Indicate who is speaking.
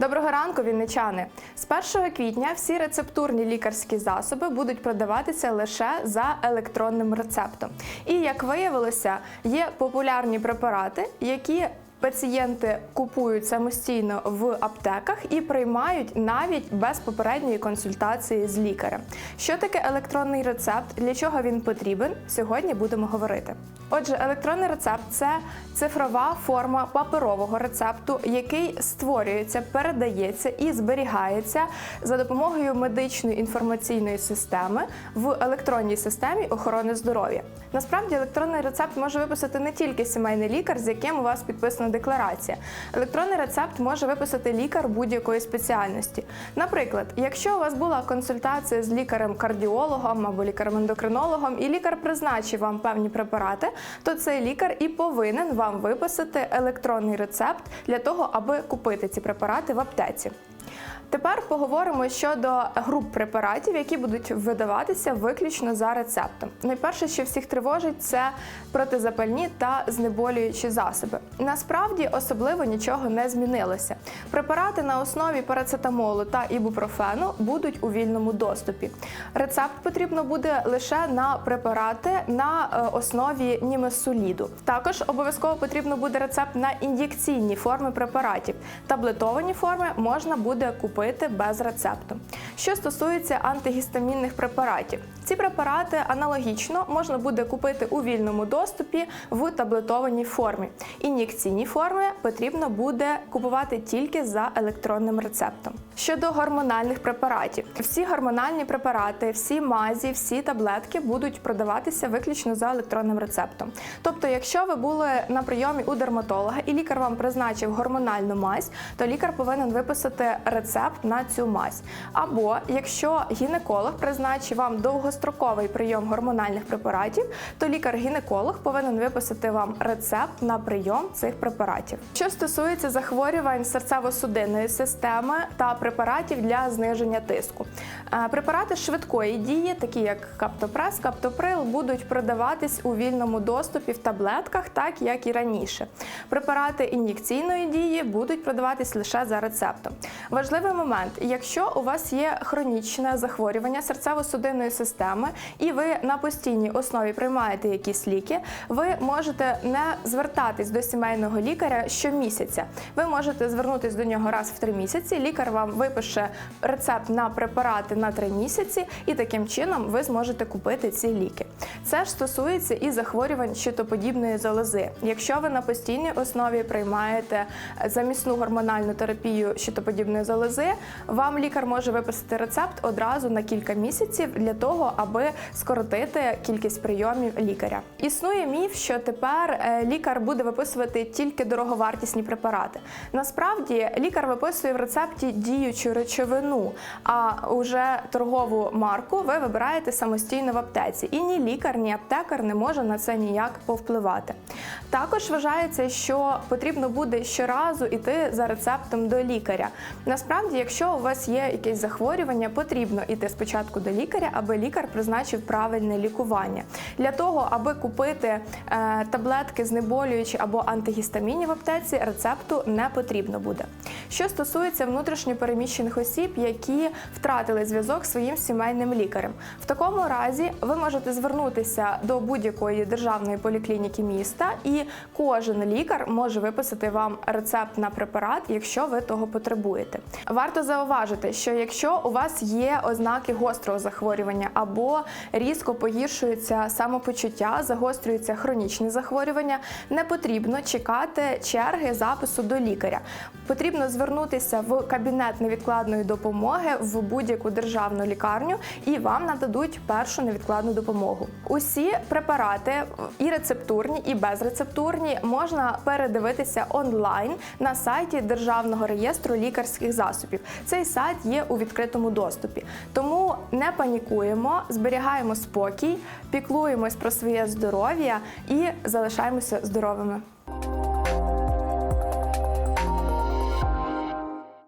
Speaker 1: Доброго ранку, вінничани! З 1 квітня всі рецептурні лікарські засоби будуть продаватися лише за електронним рецептом. І як виявилося, є популярні препарати, які Пацієнти купують самостійно в аптеках і приймають навіть без попередньої консультації з лікарем. Що таке електронний рецепт? Для чого він потрібен? Сьогодні будемо говорити. Отже, електронний рецепт це цифрова форма паперового рецепту, який створюється, передається і зберігається за допомогою медичної інформаційної системи в електронній системі охорони здоров'я. Насправді електронний рецепт може виписати не тільки сімейний лікар, з яким у вас підписана декларація. Електронний рецепт може виписати лікар будь-якої спеціальності. Наприклад, якщо у вас була консультація з лікарем-кардіологом або лікарем-ендокринологом, і лікар призначив вам певні препарати, то цей лікар і повинен вам виписати електронний рецепт для того, аби купити ці препарати в аптеці. Тепер поговоримо щодо груп препаратів, які будуть видаватися виключно за рецептом. Найперше, що всіх тривожить, це протизапальні та знеболюючі засоби. Насправді особливо нічого не змінилося. Препарати на основі парацетамолу та ібупрофену будуть у вільному доступі. Рецепт потрібно буде лише на препарати на е, основі німесоліду. Також обов'язково потрібно буде рецепт на ін'єкційні форми препаратів. Таблетовані форми можна буде купити без рецепту. Що стосується антигістамінних препаратів, ці препарати аналогічно можна буде купити у вільному доступі в таблетованій формі. Ін'єкційні форми потрібно буде купувати тільки за електронним рецептом. Щодо гормональних препаратів, всі гормональні препарати, всі мазі, всі таблетки будуть продаватися виключно за електронним рецептом. Тобто, якщо ви були на прийомі у дерматолога і лікар вам призначив гормональну мазь, то лікар повинен виписати рецепт на цю мазь. Або якщо гінеколог призначив вам довгостроковий прийом гормональних препаратів, то лікар-гінеколог повинен виписати вам рецепт на прийом цих препаратів. Що стосується захворювань серцево-судинної системи та препаратів для зниження тиску, Е, препарати швидкої дії, такі як каптопрес, каптоприл, будуть продаватись у вільному доступі в таблетках, так як і раніше. Препарати ін'єкційної дії будуть продаватись лише за рецептом. Важливий момент: якщо у вас є хронічне захворювання серцево-судинної системи, і ви на постійній основі приймаєте якісь ліки, ви можете не звертатись до сімейного лікаря щомісяця. Ви можете звернутися до нього раз в три місяці. Лікар вам випише рецепт на препарати на три місяці, і таким чином ви зможете купити ці ліки. Це ж стосується і захворювань щитоподібної залози. Якщо ви на постійній основі приймаєте замісну гормональну терапію щитоподібної залози, вам лікар може виписати рецепт одразу на кілька місяців для того, аби скоротити кількість прийомів лікаря. Існує міф, що тепер е, лікар буде виписувати тільки дороговартісні препарати. Насправді лікар виписує в рецепті діючу речовину, а уже торгову марку ви вибираєте самостійно в аптеці. І ні лікар, ні аптекар не може на це ніяк повпливати. Також вважається, що потрібно буде щоразу йти за рецептом до лікаря. Насправді, якщо у вас є якесь захворювання, потрібно йти спочатку до лікаря, аби лікар призначив правильне лікування. Для того, аби купити е, таблетки знеболюючі або антигістамінні в аптеці, рецепту не потрібно буде. Що стосується внутрішньопереміщених осіб, які втратили зв'язок своїм сімейним лікарем, в такому разі ви можете звернутися до будь-якої державної поліклініки міста, і кожен лікар може виписати вам рецепт на препарат, якщо ви того потребуєте. Варто зауважити, що якщо у вас є ознаки гострого захворювання або різко погіршується самопочуття, загострюються хронічні захворювання, не потрібно чекати черги запису до лікаря. Потрібно звернутися в кабінет невідкладної допомоги в будь-яку державну лікарню, і вам нададуть першу невідкладну допомогу. Усі препарати і рецептурні, і безрецептурні можна передивитися онлайн на сайті Державного реєстру лікарських засобів. Цей сайт є у відкритому доступі. Тому не панікуємо, зберігаємо спокій, піклуємось про своє здоров'я і залишаємося здоровими.